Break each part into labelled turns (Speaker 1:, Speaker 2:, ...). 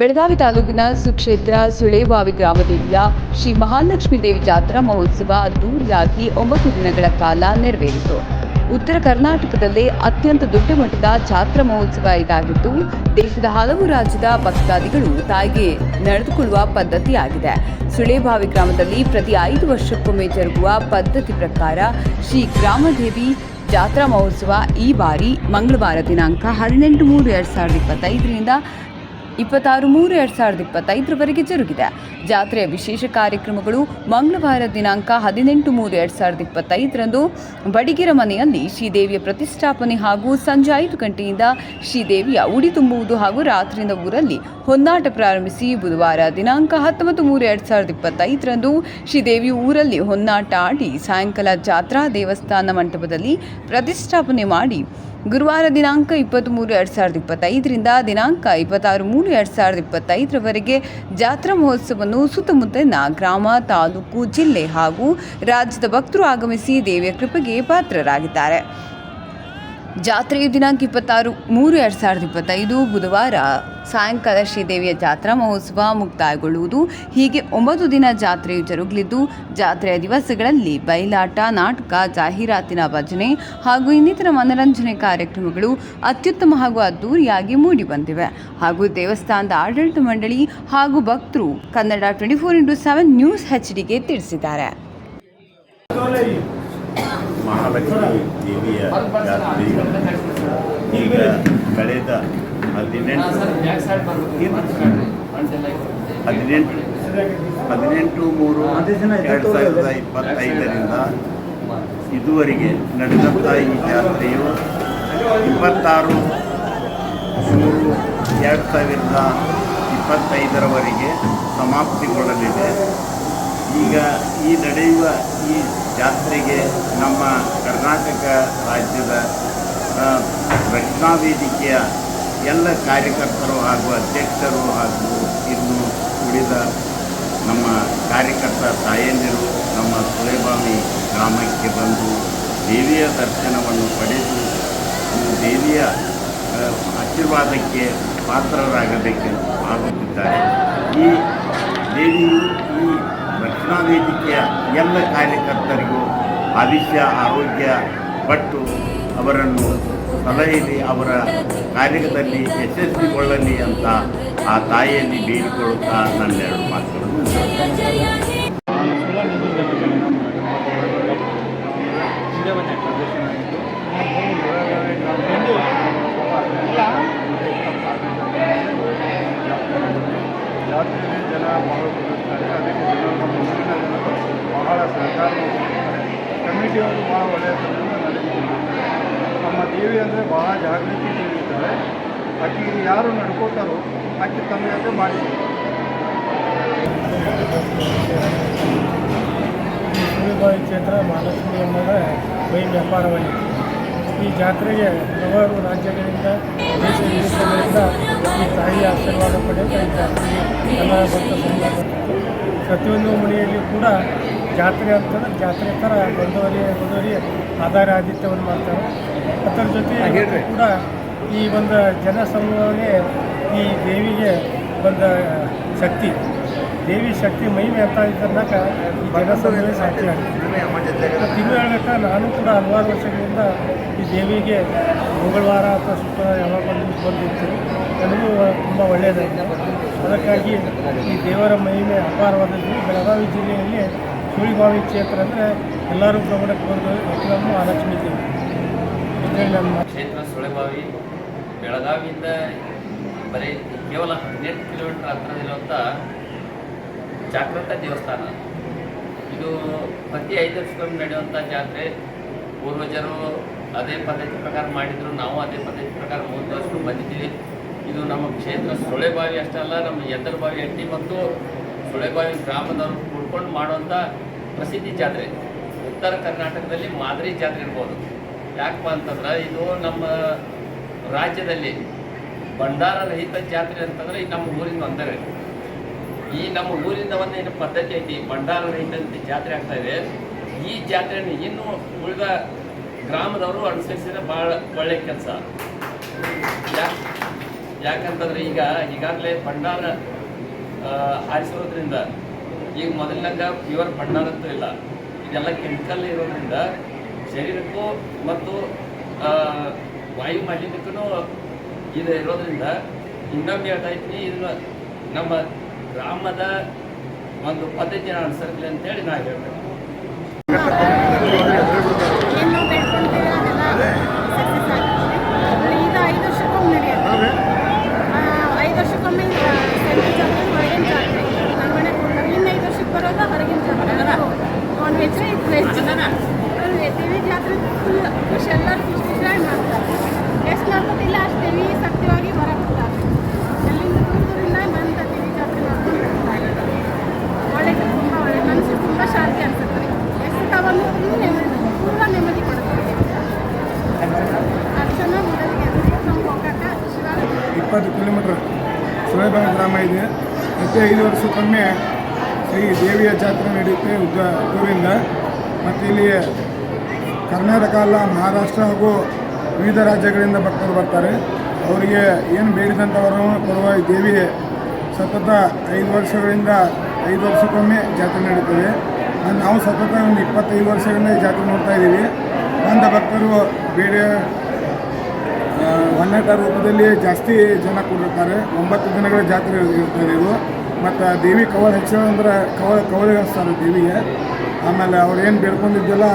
Speaker 1: ಬೆಳಗಾವಿ ತಾಲೂಕಿನ ಸುಕ್ಷೇತ್ರ ಸುಳೇಬಾವಿ ಗ್ರಾಮದಿಂದ ಶ್ರೀ ಮಹಾಲಕ್ಷ್ಮೀ ದೇವಿ ಜಾತ್ರಾ ಮಹೋತ್ಸವ ಅದ್ದೂರಿಯಾಗಿ ಒಂಬತ್ತು ದಿನಗಳ ಕಾಲ ನೆರವೇರಿತು. ಉತ್ತರ ಕರ್ನಾಟಕದಲ್ಲೇ ಅತ್ಯಂತ ದೊಡ್ಡ ಮಟ್ಟದ ಜಾತ್ರಾ ಮಹೋತ್ಸವ ಇದಾಗಿದ್ದು, ದೇಶದ ಹಲವು ರಾಜ್ಯದ ಭಕ್ತಾದಿಗಳು ತಾಯಿಗೆ ನಡೆದುಕೊಳ್ಳುವ ಪದ್ಧತಿಯಾಗಿದೆ. ಸುಳೇಬಾವಿ ಗ್ರಾಮದಲ್ಲಿ ಪ್ರತಿ ಐದು ವರ್ಷಕ್ಕೊಮ್ಮೆ ಜರುಗುವ ಪದ್ಧತಿ ಪ್ರಕಾರ ಶ್ರೀ ಗ್ರಾಮದೇವಿ ಜಾತ್ರಾ ಮಹೋತ್ಸವ ಈ ಬಾರಿ ಮಂಗಳವಾರ ದಿನಾಂಕ ಹದಿನೆಂಟು ಮೂರು ಎರಡು ಸಾವಿರದ ಇಪ್ಪತ್ತೈದರಿಂದ ಇಪ್ಪತ್ತಾರು ಮೂರು ಎರಡು ಸಾವಿರದ ಇಪ್ಪತ್ತೈದರವರೆಗೆ ಜರುಗಿದೆ. ಜಾತ್ರೆಯ ವಿಶೇಷ ಕಾರ್ಯಕ್ರಮಗಳು ಮಂಗಳವಾರ ದಿನಾಂಕ ಹದಿನೆಂಟು ಮೂರು ಎರಡು ಸಾವಿರದ ಇಪ್ಪತ್ತೈದರಂದು ಬಡಿಗಿರ ಮನೆಯಲ್ಲಿ ಶ್ರೀದೇವಿಯ ಪ್ರತಿಷ್ಠಾಪನೆ ಹಾಗೂ ಸಂಜೆ ಐದು ಗಂಟೆಯಿಂದ ಶ್ರೀದೇವಿಯ ಉಡಿ ತುಂಬುವುದು ಹಾಗೂ ರಾತ್ರಿಯಿಂದ ಊರಲ್ಲಿ ಹೊನ್ನಾಟ ಪ್ರಾರಂಭಿಸಿ ಬುಧವಾರ ದಿನಾಂಕ ಹತ್ತೊಂಬತ್ತು ಮೂರು ಎರಡು ಸಾವಿರದ ಇಪ್ಪತ್ತೈದರಂದು ಶ್ರೀದೇವಿ ಊರಲ್ಲಿ ಹೊನ್ನಾಟ ಆಡಿ ಸಾಯಂಕಾಲ ಜಾತ್ರಾ ದೇವಸ್ಥಾನ ಮಂಟಪದಲ್ಲಿ ಪ್ರತಿಷ್ಠಾಪನೆ ಮಾಡಿ ಗುರುವಾರ ದಿನಾಂಕ ಇಪ್ಪತ್ತ್ಮೂರು ಎರಡು ಸಾವಿರದ ಇಪ್ಪತ್ತೈದರಿಂದ ದಿನಾಂಕ ಇಪ್ಪತ್ತಾರು ಮೂರು ಎರಡು ಸಾವಿರದ ಇಪ್ಪತ್ತೈದರವರೆಗೆ ಜಾತ್ರಾ ಮಹೋತ್ಸವವನ್ನು ಸುತ್ತಮುತ್ತಲಿನ ಗ್ರಾಮ, ತಾಲೂಕು, ಜಿಲ್ಲೆ ಹಾಗೂ ರಾಜ್ಯದ ಭಕ್ತರು ಆಗಮಿಸಿ ದೇವಿಯ ಕೃಪೆಗೆ ಪಾತ್ರರಾಗಿದ್ದಾರೆ. ಜಾತ್ರೆಯು ದಿನಾಂಕ ಇಪ್ಪತ್ತಾರು ಮೂರು ಎರಡು ಸಾವಿರದ ಇಪ್ಪತ್ತೈದು ಬುಧವಾರ. ಸಾಯಂಕಾಲ ಶ್ರೀದೇವಿಯ ಜಾತ್ರಾ ಮಹೋತ್ಸವ ಮುಕ್ತಾಯಗೊಳ್ಳುವುದು. ಹೀಗೆ ಒಂಬತ್ತು ದಿನ ಜಾತ್ರೆಯು ಜರುಗಲಿದ್ದು, ಜಾತ್ರೆಯ ದಿವಸಗಳಲ್ಲಿ ಬಯಲಾಟ, ನಾಟಕ, ಜಾಹೀರಾತಿನ ಭಜನೆ ಹಾಗೂ ಇನ್ನಿತರ ಮನರಂಜನೆ ಕಾರ್ಯಕ್ರಮಗಳು ಅತ್ಯುತ್ತಮ ಹಾಗೂ ಅದ್ದೂರಿಯಾಗಿ ಮೂಡಿಬಂದಿವೆ. ಹಾಗೂ ದೇವಸ್ಥಾನದ ಆಡಳಿತ ಮಂಡಳಿ ಹಾಗೂ ಭಕ್ತರು Kannada twenty four into seven news H ಡಿಗೆ ತಿಳಿಸಿದ್ದಾರೆ.
Speaker 2: ಮಹಾಲಕ್ಷ್ಮಿ ದೇವಿಯ ಜಾತ್ರೆ ಈಗ ಕಳೆದ ಹದಿನೆಂಟು ಹದಿನೆಂಟು ಹದಿನೆಂಟು ಮೂರು ಎರಡು ಸಾವಿರದ ಇಪ್ಪತ್ತೈದರಿಂದ ಇದುವರೆಗೆ ನಡೆದಂಥ ಈ ಜಾತ್ರೆಯು ಇಪ್ಪತ್ತಾರು ಮೂರು ಎರಡು ಸಾವಿರದ ಇಪ್ಪತ್ತೈದರವರೆಗೆ ಸಮಾಪ್ತಿಗೊಳ್ಳಲಿದೆ. ಈಗ ಈ ನಡೆಯುವ ಈ ಜಾತ್ರೆಗೆ ನಮ್ಮ ಕರ್ನಾಟಕ ರಾಜ್ಯದ ರಕ್ಷಣಾ ವೇದಿಕೆಯ ಎಲ್ಲ ಕಾರ್ಯಕರ್ತರು ಹಾಗೂ ಅಧ್ಯಕ್ಷರು ಹಾಗೂ ಇನ್ನು ಉಳಿದ ನಮ್ಮ ಕಾರ್ಯಕರ್ತ ತಾಯಂದಿರು, ನಮ್ಮ ಸುಳೆಬಾವಿ ಗ್ರಾಮಕ್ಕೆ ಬಂದು ದೇವಿಯ ದರ್ಶನವನ್ನು ಪಡೆದು ದೇವಿಯ ಆಶೀರ್ವಾದಕ್ಕೆ ಪಾತ್ರರಾಗಬೇಕೆಂದು ಆಗುತ್ತಿದ್ದಾರೆ ಈ ದೇವಿಯು ರಕ್ಷಣಾ ವೇದಿಕೆಯ ಎಲ್ಲ ಕಾರ್ಯಕರ್ತರಿಗೂ ಆಯುಷ್ಯ ಆರೋಗ್ಯ ಪಟ್ಟು ಅವರನ್ನು ಸಲಹೆಯಲ್ಲಿ ಅವರ ಕಾರ್ಯದಲ್ಲಿ ಯಶಸ್ವಿಗೊಳ್ಳಲಿ ಅಂತ ಆ ತಾಯಿಯಲ್ಲಿ ಬೇಡಿಕೊಳ್ಳುತ್ತಾ ನನ್ನೆರಡು ಮಾತುಗಳನ್ನು ಮುಗಿಸ್ತೇನೆ.
Speaker 3: ಜಾತ್ರೆಯಲ್ಲಿ ಜನ ಬಹಳ ಕೊಡುತ್ತಾರೆ ಅದಕ್ಕೆ ಜನರು ಮುಂದಿನ ಜನರು ಬಹಳ ಸಹಕಾರ ಕಮಿಟಿಯವರು ಭಾಳ ಒಳ್ಳೆಯ ನಡೆಸಿಕೊಂಡಿದ್ದಾರೆ ನಮ್ಮ ದೇವಿ ಅಂದರೆ ಬಹಳ ಜಾಗೃತಿ ನೀಡಿದ್ದಾರೆ ಅಕ್ಕಿ ಯಾರು ನಡ್ಕೋತಾರೋ ಅಕ್ಕಿ ತಂದೆಯಂತೆ ಜೊತೆ ಮಾಡಿ
Speaker 4: ಸೂರ್ಯಬಾವಿ ಕ್ಷೇತ್ರ ಮಹಾಲಕ್ಷ್ಮಿ ಎಂಬುದೇ ಬೈ ವ್ಯಾಪಾರವಾಗಿದೆ. ಈ ಜಾತ್ರೆಗೆ ಹಲವಾರು ರಾಜ್ಯಗಳಿಂದ, ದೇಶ ವಿದೇಶಗಳಿಂದ ಈ ತಾಯಿಯ ಆಶೀರ್ವಾದ ಎಲ್ಲ ಭಕ್ತ. ಪ್ರತಿಯೊಂದು ಮನೆಯಲ್ಲಿಯೂ ಕೂಡ ಜಾತ್ರೆ ಅಂತಂದ್ರೆ ಜಾತ್ರೆ ಥರ ಬಂದವರಿಗೆ ಬಂದವರಿಗೆ ಆಧಾರ ಆದಿತ್ಯವನ್ನು ಮಾಡ್ತಾರೆ. ಅದರ ಜೊತೆ ಕೂಡ ಈ ಒಂದು ಜನ ಸಮೂಹವೇ ಈ ದೇವಿಗೆ ಒಂದು ಶಕ್ತಿ ದೇವಿ ಶಕ್ತಿ ಮಹಿಮೆ ಅಂತ ಇದ್ದನ್ನಾಕ ಈ ಜನ ಸಾಧ್ಯ ಆಗುತ್ತೆ ಹೇಳ್ಬೇಕಾ ನಾನು ಕೂಡ ಹಲವಾರು ವರ್ಷಗಳಿಂದ ಈ ದೇವಿಗೆ ಮಂಗಳವಾರ ಅಥವಾ ಶುಕ್ರವಾರ ಯಾವಾಗ ಬಂದು ಬಂದಿರ್ತೀನಿ ನನಗೂ ತುಂಬ ಒಳ್ಳೆಯದಾಗಿದೆ. ಅದಕ್ಕಾಗಿ ಈ ದೇವರ ಮಹಿಮೆ ಅಪಾರವಾದದ್ದು. ಬೆಳಗಾವಿ ಜಿಲ್ಲೆಯಲ್ಲಿ ಸುಳಿಬಾವಿ ಕ್ಷೇತ್ರ ಅಂದರೆ ಎಲ್ಲರೂ ಗಮನಕ್ಕೆ ಬಂದು ಎಕ್ಲಮ್ಮ ಆಲೋಚನೆ ದೇವಿ ಮಾತು.
Speaker 5: ಕ್ಷೇತ್ರ ಸುಳಿಬಾವಿ, ಬೆಳಗಾವಿಯಿಂದ ಬರೀ ಕೇವಲ ಹದಿನೆಂಟು ಕಿಲೋಮೀಟರ್ ಹತ್ತಿರದಲ್ಲಿರುವಂಥ ಜಾಗೃತ ದೇವಸ್ಥಾನ. ಇದು ಪ್ರತಿ ಐದು ವರ್ಷಕ್ಕೊಮ್ಮೆ ನಡೆಯುವಂಥ ಜಾತ್ರೆ. ಪೂರ್ವಜರು ಅದೇ ಪದ್ಧತಿ ಪ್ರಕಾರ ಮಾಡಿದ್ರು, ನಾವು ಅದೇ ಪದ್ಧತಿ ಪ್ರಕಾರ ಮೂವತ್ತು ಬಂದಿದ್ದೀವಿ. ಇದು ನಮ್ಮ ಕ್ಷೇತ್ರ ಸೊಳೆಬಾವಿ ಅಲ್ಲ, ನಮ್ಮ ಎದ್ದರಬಾವಿ ಹಟ್ಟಿ ಮತ್ತು ಸೊಳೆಬಾವಿ ಗ್ರಾಮದವರು ಕೂಡ್ಕೊಂಡು ಮಾಡುವಂಥ ಪ್ರಸಿದ್ಧಿ ಜಾತ್ರೆ. ಉತ್ತರ ಕರ್ನಾಟಕದಲ್ಲಿ ಮಾದರಿ ಜಾತ್ರೆ ಇರ್ಬೋದು. ಯಾಕಪ್ಪ ಅಂತಂದ್ರೆ ಇದು ನಮ್ಮ ರಾಜ್ಯದಲ್ಲಿ ಭಂಡಾರ ರಹಿತ ಜಾತ್ರೆ ಅಂತಂದ್ರೆ ಈ ನಮ್ಮ ಊರಿಂದ ಒಂದರೆ ಈ ನಮ್ಮ ಊರಿಂದ ಒಂದು ಏನು ಪದ್ಧತಿ ಐತಿ? ಭಂಡಾರ ರಹಿತ ಜಾತ್ರೆ ಆಗ್ತಾ ಇದೆ. ಈ ಜಾತ್ರೆಯನ್ನು ಇನ್ನೂ ಉಳಿದ ಗ್ರಾಮದವರು ಅನುಸರಿಸಿದ್ರೆ ಭಾಳ ಒಳ್ಳೆ ಕೆಲಸ. ಯಾಕಂತಂದ್ರೆ ಈಗ ಈಗಾಗಲೇ ಭಂಡಾರ ಆ, ಹಾರಿಸೋದ್ರಿಂದ ಈಗ ಮೊದಲಿನಾಗ ಪ್ಯೂರ್ ಭಂಡಾರ ಅಂತೂ ಇಲ್ಲ. ಇದೆಲ್ಲ ಕೆಮಿಕಲ್ ಇರೋದ್ರಿಂದ ಶರೀರಕ್ಕೂ ಮತ್ತು ವಾಯು ಮಾಲಿನ್ಯಕ್ಕೂ ಇದು ಇರೋದ್ರಿಂದ ಇನ್ನೊಮ್ಮೆ ಹೇಳ್ತಾ ಇದ್ವಿ ನಮ್ಮ ಗ್ರಾಮದ ಒಂದು ಪದ್ಧತಿಯನ್ನು ಅನುಸರಿಸಲಿ ಅಂತೇಳಿ ನಾ ಹೇಳ್ತೇನೆ
Speaker 6: ಏನು ಬೇಡ್ಕೊಂತೀವಿ ಅದೆಲ್ಲ ಸಕ್ಸಸ್ ಆಗುತ್ತೆ ಈಗ ಐದು ವರ್ಷಕ್ಕೊಮ್ಮೆ ನಡೆಯುತ್ತೆ ಆ, ಐದು ವರ್ಷಕ್ಕೊಮ್ಮೆ ಸೆಂಟ್ರಲ್ ಜಾತ್ರೆ ಹೊರಗಿನ ಜಾತ್ರೆ ನಮ್ಮ ಮನೆ ಕೊಡ್ತಾರೆ ಇನ್ನು ಐದು ವರ್ಷಕ್ಕೆ ಬರೋದು ಹೊರಗಿನ ಜಾತ್ರೆ ನಾನ್ ವೆಜ್ ಇದು ವೆಜ್ ದೇವಿ ಜಾತ್ರೆ ಫುಲ್ ಖುಷಿ ಎಲ್ಲರೂ ಖುಷಿ ಖುಷಿಯಾಗಿ ಮಾಡ್ತಾರೆ ಎಷ್ಟು ಮಾಡ್ಕೊತಿಲ್ಲ ಅಷ್ಟು ದೇವಿ ಸತ್ಯವಾಗಿ ಹೊರಬಿಡ್ತಾರೆ ಎಲ್ಲಿಂದ ದೂರ ದೂರಿಂದ ಬಂದ ದೇವಿ ಜಾತ್ರೆ ಮಾಡ್ಕೊಂಡು ಬರ್ತಾರೆ ಒಳ್ಳೆದು ತುಂಬ ಒಳ್ಳೆ ಮನಸ್ಸಿಗೆ ತುಂಬ ಶಾಂತಿ ಅನಿಸುತ್ತೆ ಎಷ್ಟು ತಗೊಂಡು ನೆಮ್ಮದಿ ಪೂರ್ವ ನೆಮ್ಮದಿ ಕೊಡುತ್ತೆ ಅರ್ಚನಾ ಮೊದಲಿಗೆ ನಮ್ಗೆ ಹೋಗಕ್ಕೆ ಶಿವಾಲ
Speaker 3: ಇಪ್ಪತ್ತು ಕಿಲೋಮೀಟ್ರ್ ಸುಳೇಬಾಗ ಗ್ರಾಮ ಇದೆ ಪ್ರತಿ ಐದು ವರ್ಷಕ್ಕೊಮ್ಮೆ ಶ್ರೀ ದೇವಿಯ ಜಾತ್ರೆ ನಡೆಯುತ್ತೆ ಉದ್ದ ಊರಿಂದ. ಮತ್ತು ಇಲ್ಲಿ ಕರ್ನಾಟಕ ಅಲ್ಲ, ಮಹಾರಾಷ್ಟ್ರ ಹಾಗೂ ವಿವಿಧ ರಾಜ್ಯಗಳಿಂದ ಭಕ್ತರು ಬರ್ತಾರೆ. ಅವರಿಗೆ ಏನು ಬೇಡಿದಂಥವರು ಕೊಡುವ ದೇವಿ ಸತತ ಐದು ವರ್ಷಗಳಿಂದ ಐದು ವರ್ಷಕ್ಕೊಮ್ಮೆ ಜಾತ್ರೆ ನಡೀತದೆ. ನಾವು ಸತತ ಒಂದು ಇಪ್ಪತ್ತೈದು ವರ್ಷಗಳಿಂದ ಜಾತ್ರೆ ನೋಡ್ತಾ ಇದ್ದೀವಿ. ಬಂದ ಭಕ್ತರು ಬೇಡ ಒನ್ನಟ ರೂಪದಲ್ಲಿ ಜಾಸ್ತಿ ಜನ ಕೂಡಿರ್ತಾರೆ ಒಂಬತ್ತು ದಿನಗಳ ಜಾತ್ರೆ ಇರ್ತದೆ ಇದು. ಮತ್ತು ದೇವಿ ಕವಳ ಹೆಚ್ಚಳ ಅಂದ್ರೆ ಕವಳ ಕವಳಿಗಳಿಸ್ತಾರೆ ದೇವಿಗೆ. ಆಮೇಲೆ ಅವ್ರು ಏನು ಬೇಡ್ಕೊಂಡಿದ್ದೆಲ್ಲ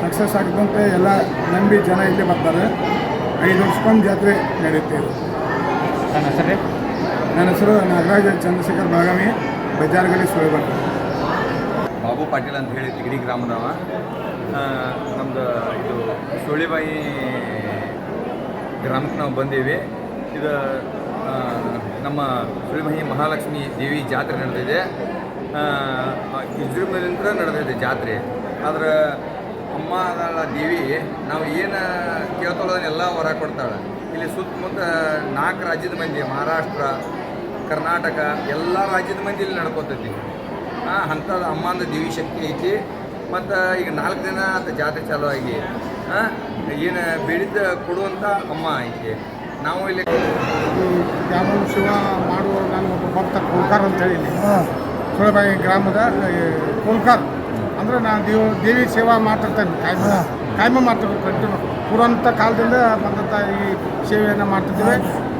Speaker 3: ಸಕ್ಸಸ್ ಆಗಿದ್ದಂತೆ ಎಲ್ಲ ನಂಬಿ ಜನ ಇಲ್ಲಿ ಬರ್ತಾರೆ. ಐದು ವರ್ಷಕ್ಕೊಂದು ಜಾತ್ರೆ ನಡೆಯುತ್ತೆ ಇದು. ನನ್ನ ಹೆಸರು ನಾಗರಾಜ ಚಂದ್ರಶೇಖರ್ ಬಾಗಾಮಿ ಬಜಾರ್ಗಡಿ ಸುಳಿಬಂಡ
Speaker 7: ಬಾಬು ಪಾಟೀಲ್ ಅಂತ ಹೇಳಿ ತಿಗಡಿ ಗ್ರಾಮದವ. ನಮ್ಮದು ನಮ್ದು ಇದು ಸುಳಿಬಾಯಿ ಗ್ರಾಮಕ್ಕೆ ನಾವು ಬಂದೀವಿ. ಇದು ನಮ್ಮ ಶ್ರೀಮಹಿ ಮಹಾಲಕ್ಷ್ಮಿ ದೇವಿ ಜಾತ್ರೆ ನಡೆದಿದೆ. ವಿಜೃಂಭಣೆಯಿಂದ ನಡೆದಿದೆ ಜಾತ್ರೆ. ಆದ್ರೆ ಅಮ್ಮ ದೇವಿ ನಾವು ಏನು ಎಲ್ಲ ಹೊರ ಕೊಡ್ತಾಳೆ. ಇಲ್ಲಿ ಸುತ್ತಮುತ್ತ ನಾಲ್ಕು ರಾಜ್ಯದ ಮಂದಿ, ಮಹಾರಾಷ್ಟ್ರ, ಕರ್ನಾಟಕ, ಎಲ್ಲ ರಾಜ್ಯದ ಮಂದಿ ಇಲ್ಲಿ ನಡ್ಕೋತೈತಿ. ಅಂಥದ್ದು ಅಮ್ಮಂದ ದೇವಿ ಶಕ್ತಿ ಐತಿ. ಮತ್ತು ಈಗ ನಾಲ್ಕು ದಿನ ಅಂತ ಜಾತ್ರೆ ಚಾಲು ಆಗಿ ಏನು ಬೆಳೆದ ಕೊಡುವಂಥ ಅಮ್ಮ ಐತೆ ನಾವು ಇಲ್ಲಿ
Speaker 3: ಜಾಮೂನ್ ಶಿವ ಮಾಡುವ ನಾನು ಒಬ್ಬ ಭಕ್ತ ಕೋಲ್ಕಾರ್ ಅಂತ ಹೇಳಿ ಸುಳಬಾಯಿ ಗ್ರಾಮದ ಈ, ಕೋಲ್ಕಾರ್ ಅಂದರೆ ನಾನು ದೇವ ದೇವಿ ಸೇವಾ ಮಾಡ್ತಿರ್ತೇನೆ ಕಾಯಮ ಕಾಯಮ ಮಾಡ್ತಿರ್ಬೇಕು ಕಂಟಿನ್ಯೂ ಪುರಂತ ಕಾಲದಿಂದ ಬಂದಂತ ಈ ಸೇವೆಯನ್ನು ಮಾಡ್ತಿದ್ದೇವೆ.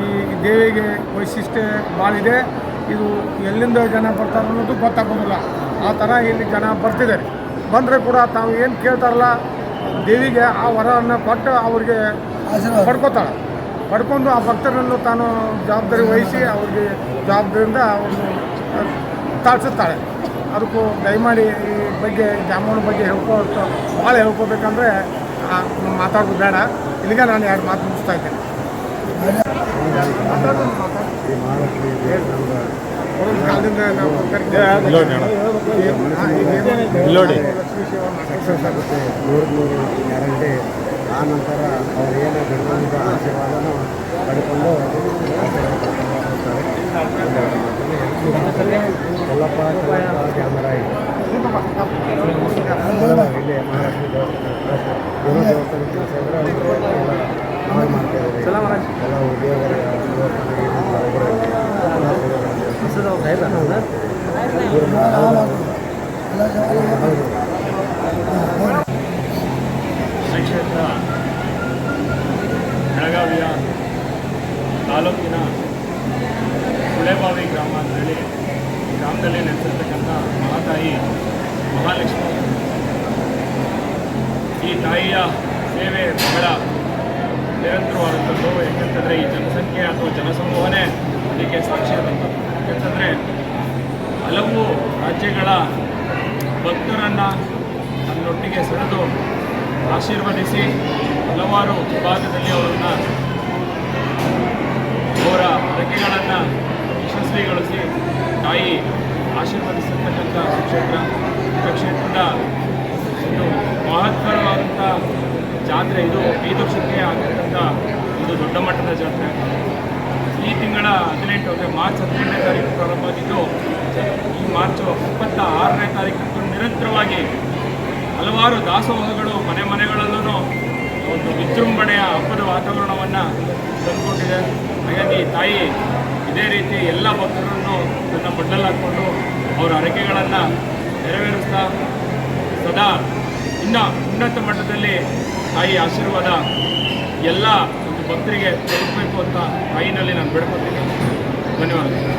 Speaker 3: ಈ ದೇವಿಗೆ ವೈಶಿಷ್ಟ್ಯ ಭಾಳಿದೆ ಇದು. ಎಲ್ಲಿಂದ ಜನ ಬರ್ತಾರೆ ಅನ್ನೋದು ಗೊತ್ತಾಗೋದಿಲ್ಲ. ಆ ಥರ ಇಲ್ಲಿ ಜನ ಬರ್ತಿದ್ದಾರೆ. ಬಂದರೆ ಕೂಡ ತಾವು ಏನು ಕೇಳ್ತಾರಲ್ಲ ದೇವಿಗೆ ಆ ವರವನ್ನು ಕೊಟ್ಟು ಅವ್ರಿಗೆ ಪಡ್ಕೋತಾಳೆ. ಪಡ್ಕೊಂಡು ಆ ಭಕ್ತರನ್ನು ತಾನು ಜವಾಬ್ದಾರಿ ವಹಿಸಿ ಅವ್ರಿಗೆ ಜವಾಬ್ದಾರಿಯಿಂದ ಅವ್ರನ್ನು ತಾಳ್ಸುತ್ತಾಳೆ. ಅದಕ್ಕೂ ದಯಮಾಡಿ ಈ ಬಗ್ಗೆ ಜಾಮೂನ ಬಗ್ಗೆ ಹೇಳ್ಕೊಳ್ತು ಭಾಳ ಹೇಳ್ಕೋಬೇಕಂದ್ರೆ ಆ, ಮಾತಾಡೋದು ಬೇಡ. ಇಲ್ಲಿಗೆ ನಾನು ಎರಡು ಮಾತು ಮುಗಿಸ್ತಾ ಇದ್ದೇನೆ. ಸೇವಾ
Speaker 8: ಸಕ್ಸಸ್ ಆಗುತ್ತೆ. ನೂರು ನೂರು ಗ್ಯಾರಂಟಿ. ಆ ನಂತರ ಅವ್ರು ಏನು ಬೆಳ್ಕೊಂಡಿದ್ದ ಆಶೀರ್ವಾದನೂ ಪಡ್ಕೊಂಡು ಎಲ್ಲಪ್ಪ ಕ್ಯಾಮರಾ ಇಲ್ಲಿ ಮಹಾರಾಷ್ಟ್ರ ದೇವಸ್ಥಾನ ಕೆಲಸ ಮಾಡ್ತಾಯಿದ್ದೀವಿ ಎಲ್ಲ ಉದ್ಯೋಗ
Speaker 9: ಬೆಳಗಾವಿಯ ತಾಲೂಕಿನ ಕುಳೆಬಾವಿ ಗ್ರಾಮ ಅಂತೇಳಿ ಗ್ರಾಮದಲ್ಲಿ ನೆಲೆಸಿರ್ತಕ್ಕಂಥ ಮಹಾತಾಯಿ ಮಹಾಲಕ್ಷ್ಮಿ. ಈ ತಾಯಿಯ ಸೇವೆ ಬಹಳ ನಿರಂತರವಾದಂಥದ್ದು ಏಕೆಂತಂದರೆ ಈ ಜನಸಂಖ್ಯೆ ಅಥವಾ ಜನಸಮೂಹನೇ ಅದಕ್ಕೆ ಸಾಕ್ಷಿಯಾದಂಥದ್ದು ಯಾಕೆಂತಂದರೆ ಹಲವು ರಾಜ್ಯಗಳ ಭಕ್ತರನ್ನು ತನ್ನೊಟ್ಟಿಗೆ ಸೆಳೆದು ಆಶೀರ್ವದಿಸಿ ಹಲವಾರು ವಿಭಾಗದಲ್ಲಿ ಅವರನ್ನು ಅವರ ಬಳಕೆಗಳನ್ನು ಯಶಸ್ವಿಗೊಳಿಸಿ ತಾಯಿ ಆಶೀರ್ವದಿಸಿರ್ತಕ್ಕಂಥ ಕ್ಷೇತ್ರ. ಕ್ಷೇತ್ರದ ಒಂದು ಮಹತ್ತರವಾದಂಥ ಜಾತ್ರೆ ಇದು ಐದು ವರ್ಷಕ್ಕೆ ಆಗಿರ್ತಕ್ಕಂಥ ಒಂದು ದೊಡ್ಡ ಮಟ್ಟದ ಜಾತ್ರೆ. ಈ ತಿಂಗಳ ಹದಿನೆಂಟು, ಅಂದರೆ ಮಾರ್ಚ್ ಹದಿನೆಂಟನೇ ತಾರೀಕು ಪ್ರಾರಂಭವಾಗಿದ್ದು, ಈ ಮಾರ್ಚ್ ಇಪ್ಪತ್ತ ಆರನೇ ತಾರೀಕು ನಿರಂತರವಾಗಿ ಹಲವಾರು ದಾಸೋಹಗಳು, ಮನೆ ಮನೆಗಳಲ್ಲೂ ಒಂದು ವಿಜೃಂಭಣೆಯ ಹಬ್ಬದ ವಾತಾವರಣವನ್ನು ತಂದುಕೊಟ್ಟಿದೆ. ಹಾಗಾಗಿ ತಾಯಿ ಇದೇ ರೀತಿ ಎಲ್ಲ ಭಕ್ತರನ್ನು ತನ್ನ ಬಡ್ಡಲ್ಲಿ ಹಾಕ್ಕೊಂಡು ಅವರ ಹರಕೆಗಳನ್ನು ನೆರವೇರಿಸ್ತಾ ಸದಾ ಇನ್ನೂ ಉನ್ನತ ಮಟ್ಟದಲ್ಲಿ ತಾಯಿ ಆಶೀರ್ವಾದ ಎಲ್ಲ ಭಕ್ತರಿಗೆ ತಲುಪಬೇಕು ಅಂತ ತಾಯಿನಲ್ಲಿ ನಾನು ಬೇಡ್ಕೊತೀನಿ ಧನ್ಯವಾದಗಳು.